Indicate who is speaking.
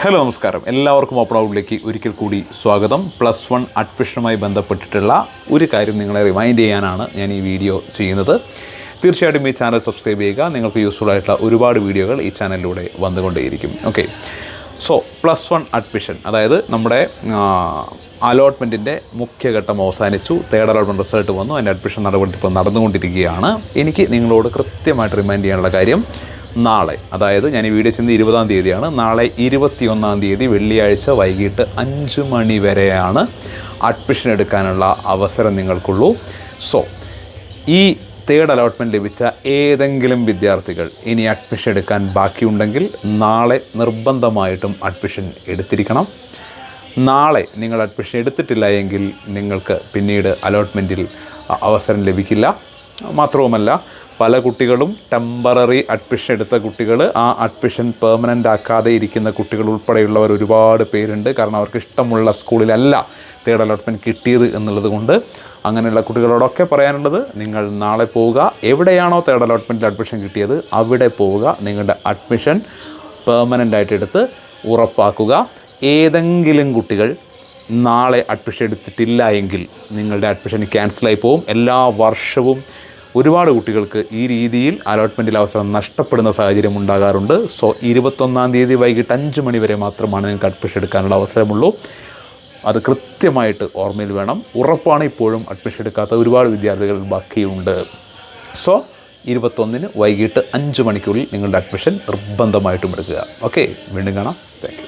Speaker 1: Hello നമസ്കാരം. എല്ലാവർക്കും open ഔട്ടിലേക്ക് ഒരിക്കൽ കൂടി സ്വാഗതം. പ്ലസ് വൺ അഡ്മിഷനുമായി ബന്ധപ്പെട്ടിട്ടുള്ള ഒരു കാര്യം നിങ്ങളെ റിമൈൻഡ് ചെയ്യാനാണ് ഞാൻ ഈ വീഡിയോ ചെയ്യുന്നത്. തീർച്ചയായിട്ടും ഈ ചാനൽ സബ്സ്ക്രൈബ് ചെയ്യുക. നിങ്ങൾക്ക് യൂസ്ഫുൾ ആയിട്ടുള്ള ഒരുപാട് വീഡിയോകൾ ഈ ചാനലിലൂടെ വന്നുകൊണ്ടേയിരിക്കും. Okay so plus one admission അതായത് നമ്മുടെ അലോട്ട്മെന്റിന്റെ മുഖ്യഘട്ടം അവസാനിച്ചു. തേർഡ് അലോട്ട്മെന്റ് റിസൾട്ട് വന്നു. അതിന്റെ അഡ്മിഷൻ നടപടി ഇപ്പോൾ നടന്നുകൊണ്ടിരിക്കുകയാണ്. എനിക്ക് നിങ്ങളോട് കൃത്യമായിട്ട് റിമൈൻഡ് ചെയ്യാനുള്ള കാര്യം നാളെ. അതായത് ഞാൻ ഈ വീഡിയോ ചെയ്യുന്നത് ഇരുപതാം തീയതിയാണ്. നാളെ ഇരുപത്തിയൊന്നാം തീയതി വെള്ളിയാഴ്ച വൈകിട്ട് അഞ്ച് മണി വരെയാണ് അഡ്മിഷൻ എടുക്കാനുള്ള അവസരം നിങ്ങൾക്കുള്ളൂ. സോ ഈ തേർഡ് അലോട്ട്മെന്റ് ലഭിച്ച ഏതെങ്കിലും വിദ്യാർത്ഥികൾ ഇനി അഡ്മിഷൻ എടുക്കാൻ ബാക്കിയുണ്ടെങ്കിൽ നാളെ നിർബന്ധമായിട്ടും അഡ്മിഷൻ എടുത്തിരിക്കണം. നാളെ നിങ്ങൾ അഡ്മിഷൻ എടുത്തിട്ടില്ല എങ്കിൽ നിങ്ങൾക്ക് പിന്നീട് അലോട്ട്മെന്റിൽ അവസരം ലഭിക്കില്ല. മാത്രവുമല്ല പല കുട്ടികളും ടെമ്പററി അഡ്മിഷൻ എടുത്ത കുട്ടികൾ ആ അഡ്മിഷൻ പെർമനന്റ് ആക്കാതെ ഇരിക്കുന്ന കുട്ടികൾ ഉൾപ്പെടെയുള്ളവർ ഒരുപാട് പേരുണ്ട്. കാരണം അവർക്ക് ഇഷ്ടമുള്ള സ്കൂളിലല്ല തേർഡ് അലോട്ട്മെന്റ് കിട്ടിയത് എന്നുള്ളത് കൊണ്ട് അങ്ങനെയുള്ള കുട്ടികളോടൊക്കെ പറയാനുള്ളത് നിങ്ങൾ നാളെ പോവുക. എവിടെയാണോ തേർഡ് അലോട്ട്മെന്റിൽ അഡ്മിഷൻ കിട്ടിയത് അവിടെ പോവുക. നിങ്ങളുടെ അഡ്മിഷൻ പെർമനന്റ് ആയിട്ട് എടുത്ത് ഉറപ്പാക്കുക. ഏതെങ്കിലും കുട്ടികൾ നാളെ അഡ്മിഷൻ എടുത്തിട്ടില്ല എങ്കിൽ നിങ്ങളുടെ അഡ്മിഷൻ ക്യാൻസലായി പോകും എല്ലാ വർഷവും ഒരുപാട് കുട്ടികൾക്ക് ഈ രീതിയിൽ അലോട്ട്മെന്റിൽ അവസരം നഷ്ടപ്പെടുന്ന സാഹചര്യം ഉണ്ടാകാറുണ്ട്. സോ ഇരുപത്തൊന്നാം തീയതി വൈകിട്ട് അഞ്ച് മണി വരെ മാത്രമാണ് നിങ്ങൾക്ക് അഡ്മിഷൻ എടുക്കാനുള്ള അവസരമുള്ളൂ. അത് കൃത്യമായിട്ട് ഓർമ്മയിൽ വേണം. ഉറപ്പാണ് ഇപ്പോഴും അഡ്മിഷൻ എടുക്കാത്ത ഒരുപാട് വിദ്യാർത്ഥികൾ ബാക്കിയുണ്ട്. സോ ഇരുപത്തൊന്നിന് വൈകിട്ട് അഞ്ച് മണിക്കുള്ളിൽ നിങ്ങളുടെ അഡ്മിഷൻ നിർബന്ധമായിട്ടും എടുക്കുക. ഓക്കെ വീണ്ടും കാണാം. താങ്ക്